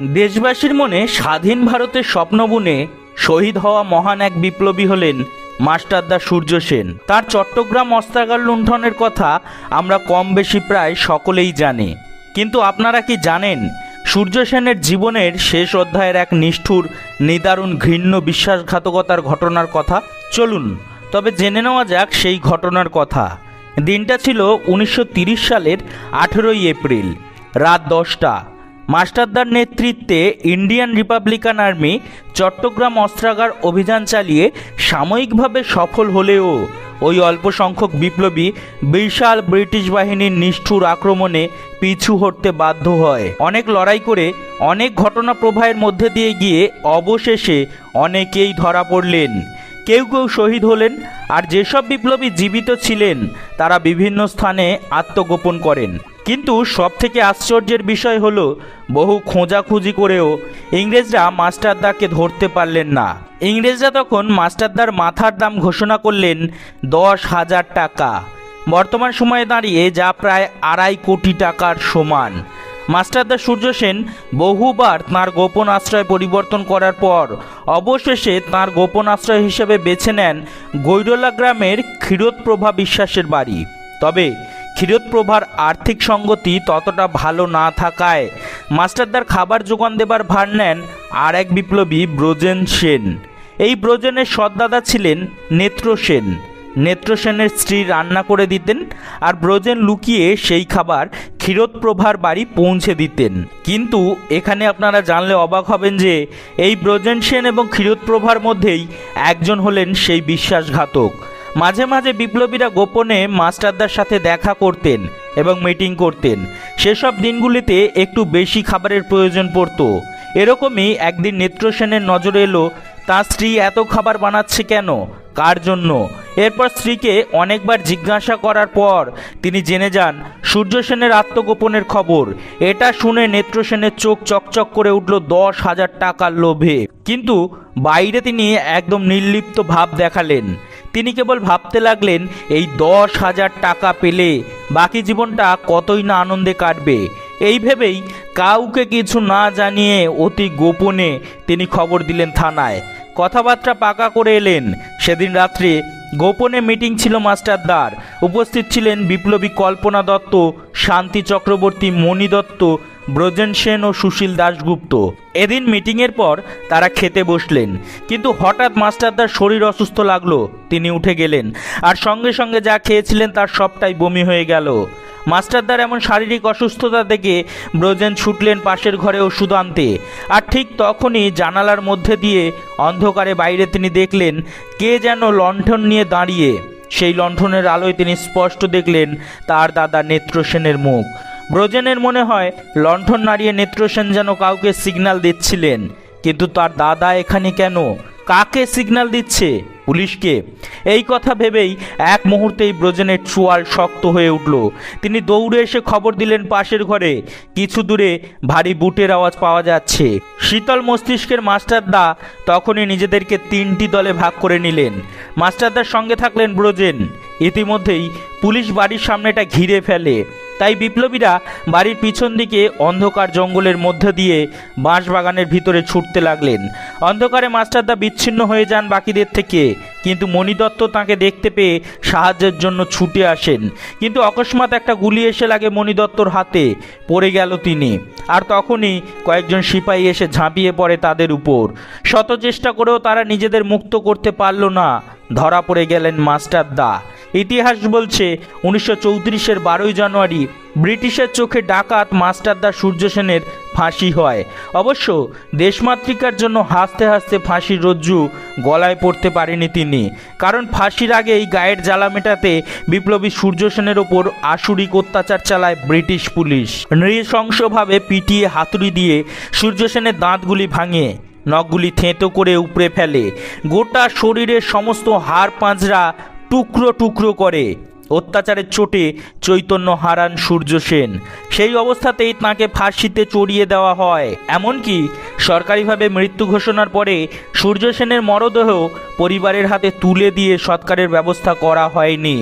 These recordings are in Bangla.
দেশবাসীর মনে স্বাধীন ভারতের স্বপ্ন বুনে শহীদ হওয়া মহান এক বিপ্লবী হলেন মাস্টারদা সূর্য সেন। তার চট্টগ্রাম অস্ত্রাগার লুণ্ঠনের কথা আমরা কম বেশি প্রায় সকলেই জানি। কিন্তু আপনারা কি জানেন, সূর্য সেনের জীবনের শেষ অধ্যায়ের এক নিষ্ঠুর, নিদারুণ, ঘৃণ্য, বিশ্বাসঘাতকতার ঘটনার কথা? চলুন, তবে জেনে নেওয়া যাক সেই ঘটনার কথা। দিনটা ছিল উনিশশো সালের আঠেরোই এপ্রিল, রাত দশটা। মাস্টারদার নেতৃত্বে ইন্ডিয়ান রিপাবলিকান আর্মি চট্টগ্রাম অস্ত্রাগার অভিযান চালিয়ে সাময়িকভাবে সফল হলেও ওই অল্প সংখ্যক বিপ্লবী বিশাল ব্রিটিশ বাহিনীর নিষ্ঠুর আক্রমণে পিছু হটতে বাধ্য হয়। অনেক লড়াই করে অনেক ঘটনা প্রবাহের মধ্যে দিয়ে গিয়ে অবশেষে অনেকেই ধরা পড়লেন। কেউ কেউ শহীদ হলেন আর যেসব বিপ্লবী জীবিত ছিলেন, তারা বিভিন্ন স্থানে আত্মগোপন করেন। কিন্তু সব থেকে আশ্চর্যের বিষয় হলো, বহু খোঁজাখুঁজি করেও ইংরেজরা মাস্টারদাকে ধরতে পারলেন না। ইংরেজরা তখন মাস্টারদার মাথার দাম ঘোষণা করলেন, দশ হাজার টাকা। বর্তমান সময়ে দাঁড়িয়ে যা প্রায় আড়াই কোটি টাকার সমান। মাস্টারদা সূর্য সেন বহুবার তাঁর গোপন আশ্রয় পরিবর্তন করার পর অবশেষে তাঁর গোপন আশ্রয় হিসেবে বেছে নেন গৈরলা গ্রামের ক্ষীরোদপ্রভা বিশ্বাসের বাড়ি। তবে ক্ষীরোদপ্রভার আর্থিক সঙ্গতি ততটা ভালো না থাকায় মাস্টারদার খাবার যোগান দেবার ভার নেন আর এক বিপ্লবী ব্রজেন সেন। এই ব্রজেনের সৎদাদা ছিলেন নেত্র সেন। নেত্র সেনের স্ত্রী রান্না করে দিতেন আর ব্রজেন লুকিয়ে সেই খাবার ক্ষীরোদপ্রভার বাড়ি পৌঁছে দিতেন। কিন্তু এখানে আপনারা জানলে অবাক হবেন যে এই ব্রজেন সেন এবং ক্ষীরোদপ্রভার মধ্যেই একজন হলেন সেই বিশ্বাসঘাতক। মাঝে মাঝে বিপ্লবীরা গোপনে মাস্টারদার সাথে দেখা করতেন এবং মিটিং করতেন। সেসব দিনগুলিতে একটু বেশি খাবারের প্রয়োজন পড়তো। এরকমই একদিন নেত্র সেনের নজরে এলো, তার স্ত্রী এত খাবার বানাচ্ছে কেন? কার জন্য? এরপর স্ত্রীকে অনেকবার জিজ্ঞাসা করার পর তিনি জেনে যান, সূর্য সেনের আত্মগোপনের খবর। এটা শুনে নেত্রসেনের চোখ চকচক করে উঠল দশ হাজার টাকার লোভে। কিন্তু বাইরে তিনি একদম নির্লিপ্ত ভাব দেখালেন। তিনি কেবল ভাবতে লাগলেন, এই দশ হাজার টাকা পেলে বাকি জীবনটা কতই না আনন্দে কাটবে? এই ভেবেই কাউকে কিছু না জানিয়ে অতি গোপনে তিনি খবর দিলেন থানায়। কথাবার্তা পাকা করে এলেন। সেদিন রাত্রে গোপনে মিটিং ছিল মাস্টারদার উপস্থিত ছিলেন বিপ্লবী কল্পনা দত্ত, শান্তি চক্রবর্তী মণি দত্ত ব্রজেন সেন ও সুশীল দাশগুপ্ত। এদিন মিটিংয়ের পর তারা খেতে বসলেন। কিন্তু হঠাৎ মাস্টারদার শরীর অসুস্থ লাগল। তিনি উঠে গেলেন আর সঙ্গে সঙ্গে যা খেয়েছিলেন তার সবটাই বমি হয়ে গেল। মাস্টারদার এমন শারীরিক অসুস্থতা দেখে ব্রজেন ছুটলেন পাশের ঘরে ওষুধ আনতে। আর ঠিক তখনই জানালার মধ্যে দিয়ে অন্ধকারে বাইরে তিনি দেখলেন কে যেন লণ্ঠন নিয়ে দাঁড়িয়ে। সেই লণ্ঠনের আলোয় তিনি স্পষ্ট দেখলেন তার দাদা নেত্রসেনের মুখ। ব্রজেনের মনে হয়, লণ্ঠন নাড়িয়ে নেত্রসেন যেন কাউকে সিগন্যাল দিচ্ছিলেন। কিন্তু তার দাদা এখানে কেন? কাকে সিগন্যাল দিচ্ছে? পুলিশকে। এই কথা ভেবেই এক মুহূর্তেই ব্রজেনের চোয়াল শক্ত হয়ে উঠল। তিনি দৌড়ে এসে খবর দিলেন পাশের ঘরে। কিছু দূরে ভারী বুটের আওয়াজ পাওয়া যাচ্ছে। শীতল মস্তিষ্কের মাস্টারদা তখনই নিজেদেরকে তিনটি দলে ভাগ করে নিলেন। মাস্টারদার সঙ্গে থাকলেন ব্রজেন। ইতিমধ্যেই পুলিশ বাড়ির সামনেটা ঘিরে ফেলে। তাই বিপ্লবীরা বাড়ির পিছন দিকে অন্ধকার জঙ্গলের মধ্যে দিয়ে বাঁশবাগানের ভিতরে ছুটতে লাগলেন। অন্ধকারে মাস্টারদা বিচ্ছিন্ন হয়ে যান বাকিদের থেকে। কিন্তু মণিদত্ত তাকে দেখতে পেয়ে সাহায্যের জন্য ছুটে আসেন। কিন্তু অকস্মাৎ একটা গুলি এসে লাগে মণিদত্তর হাতে। পড়ে গেল তিনি। আর তখনই কয়েকজন সিপাহী এসে ঝাঁপিয়ে পড়ে তাদের উপর। শত চেষ্টা করেও তারা নিজেদের মুক্ত করতে পারল না। ধরা পড়ে গেলেন মাস্টারদা। ইতিহাস বলছে, উনিশশো চৌত্রিশের বারোই জানুয়ারি ব্রিটিশের চোখে ডাকাত মাস্টারদা সূর্য সেনের ফাঁসি হয়। অবশ্য দেশমাতৃকার জন্য হাসতে হাসতে ফাঁসির রজ্জু গলায় পড়তে পারেনি তিনি। কারণ ফাঁসির আগেই গায়ের জ্বালা মেটাতে বিপ্লবী সূর্য সেনের ওপর আসুরিক অত্যাচার চালায় ব্রিটিশ পুলিশ। নৃশংসভাবে পিটিয়ে হাতুড়ি দিয়ে সূর্য সেনের দাঁতগুলি ভাঙে, নখগুলি থেঁতো করে উপড়ে ফেলে। গোটা শরীরের সমস্ত হাড় পাঁজরা টুকরো টুকরো করে। অত্যাচারের চোটে চৈতন্য হারান সূর্য সেন। সেই অবস্থাতেই তাঁকে ফাঁসিতে চড়িয়ে দেওয়া হয়। এমনকি সরকারিভাবে মৃত্যু ঘোষণার পরে সূর্য সেনের মরদেহ পরিবারের হাতে তুলে দিয়ে সৎকারের ব্যবস্থা করা হয়নি।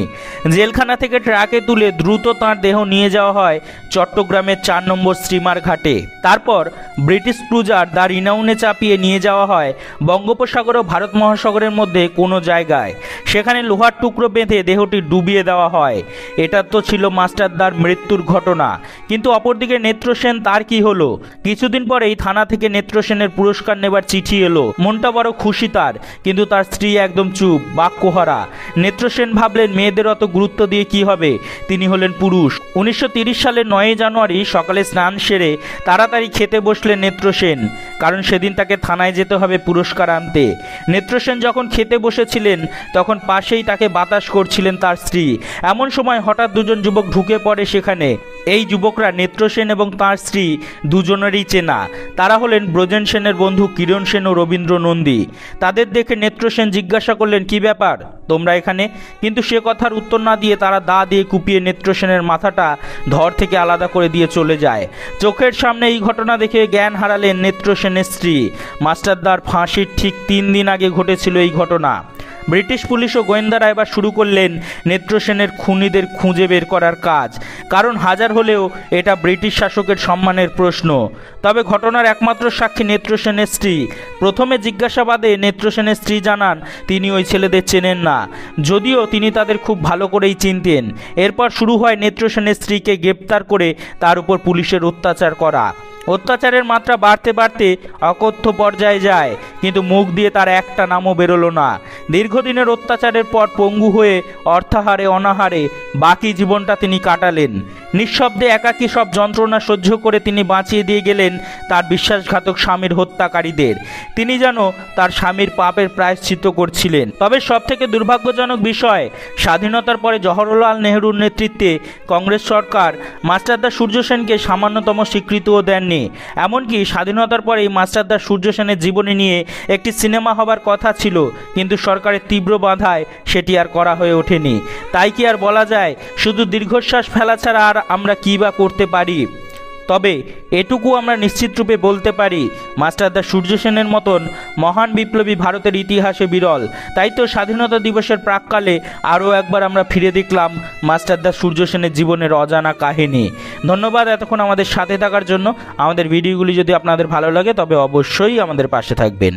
জেলখানা থেকে ট্রাকে তুলে দ্রুত তার দেহ নিয়ে যাওয়া হয় চট্টগ্রামের চার নম্বর স্টিমার ঘাটে। তারপর ব্রিটিশ ক্রুজার দ্য রিনাউনে চাপিয়ে নিয়ে যাওয়া হয় বঙ্গোপসাগর ও ভারত মহাসাগরের মধ্যে কোনো জায়গায়। সেখানে লোহার টুকরো বেঁধে দেহটি ডুবিয়ে দেওয়া হয়। এটা তো ছিল মাস্টারদার মৃত্যুর ঘটনা। কিন্তু অপরদিকে নেত্রসেন তার কি হলো? কিছুদিন পরেই থানা থেকে নেত্রসেনের পুরস্কার নেবার চিঠি এলো। মনটা বড় খুশি তার, কিন্তু তার স্ত্রী একদম চুপ, বাক্যহারা। নেত্রসেন ভাবলেন, মেয়েদের অত গুরুত্ব দিয়ে কি হবে? তিনি হলেন পুরুষ। উনিশশো সালের নয়ই জানুয়ারি সকালে স্নান সেরে তাড়াতাড়ি খেতে বসলেন নেত্রসেন। কারণ সেদিন তাকে থানায় যেতে হবে পুরস্কার আনতে। নেত্রসেন যখন খেতে বসেছিলেন, তখন পাশেই তাকে বাতাস করছিলেন তার স্ত্রী। এমন সময় হঠাৎ দুজন যুবক ঢুকে পড়ে সেখানে। এই যুবকরা নেত্রসেন এবং তার স্ত্রী দুজনেরই চেনা। তারা হলেন ব্রজেন সেনের বন্ধু কিরণ সেন ও রবীন্দ্র নন্দী। তাদের দেখে নেত্রসেন জিজ্ঞাসা করলেন, কি ব্যাপার? তোমরা এখানে? কিন্তু সে কথার উত্তর না দিয়ে তারা দা দিয়ে কুপিয়ে নেত্রসেনের মাথাটা ধর থেকে আলাদা করে দিয়ে চলে যায়। চোখের সামনে এই ঘটনা দেখে জ্ঞান হারালেন নেত্রসেনের স্ত্রী। মাস্টারদার ফাঁসির ঠিক তিন দিন আগে ঘটেছিল এই ঘটনা। ব্রিটিশ পুলিশ ও গোয়েন্দারা এবার শুরু করলেন নেত্রসেনের খুনিদের খুঁজে বের করার কাজ। কারণ হাজার হলেও এটা ব্রিটিশ শাসকের সম্মানের প্রশ্ন। তবে ঘটনার একমাত্র সাক্ষী নেত্রসেনের স্ত্রী। প্রথমে জিজ্ঞাসাবাদে নেত্রসেনের স্ত্রী জানান, তিনি ওই ছেলেদের চেনেন না। যদিও তিনি তাদের খুব ভালো করেই চিনতেন। এরপর শুরু হয় নেত্রসেনের স্ত্রীকে গ্রেপ্তার করে তার উপর পুলিশের অত্যাচার করা। অত্যাচারের মাত্রা বাড়তে বাড়তে অকথ্য পর্যায়ে যায়। কিন্তু মুখ দিয়ে তার একটা নামও বেরোলো না। দীর্ঘদিনের অত্যাচারের পর পঙ্গু হয়ে অর্থাহারে অনাহারে বাকি জীবনটা তিনি কাটালেন। নিঃশব্দে একাকী সব যন্ত্রণা সহ্য করে তিনি বাঁচিয়ে দিয়ে গেলেন তার বিশ্বাসঘাতক স্বামীর হত্যাকারীদের। তিনি যেন তার স্বামীর পাপের প্রায়শ্চিত্ত করছিলেন। তবে সব থেকে দুর্ভাগ্যজনক বিষয়, স্বাধীনতার পরে জওহরলাল নেহরুর নেতৃত্বে কংগ্রেস সরকার মাস্টারদা সূর্য সেনকে সামান্যতম স্বীকৃতিও দেননি। এমনকি স্বাধীনতার পরে এই মাস্টারদা সূর্য সেনের জীবনী নিয়ে একটি সিনেমা হবার কথা ছিল, কিন্তু সরকারের তীব্র বাধায় সেটি আর করা হয়ে ওঠেনি। তাই কি আর বলা যায়, শুধু দীর্ঘশ্বাস ফেলা ছাড়া আর আমরা কী বা করতে পারি? তবে এটুকু আমরা নিশ্চিতরূপে বলতে পারি মাস্টারদা সূর্য সেনের মতন মহান বিপ্লবী ভারতের ইতিহাসে বিরল। তাই তো স্বাধীনতা দিবসের প্রাককালে আরও একবার আমরা ফিরে দেখলাম মাস্টারদা সূর্য সেনের জীবনের অজানা কাহিনী। ধন্যবাদ এতক্ষণ আমাদের সাথে থাকার জন্য। আমাদের ভিডিওগুলি যদি আপনাদের ভালো লাগে তবে অবশ্যই আমাদের পাশে থাকবেন।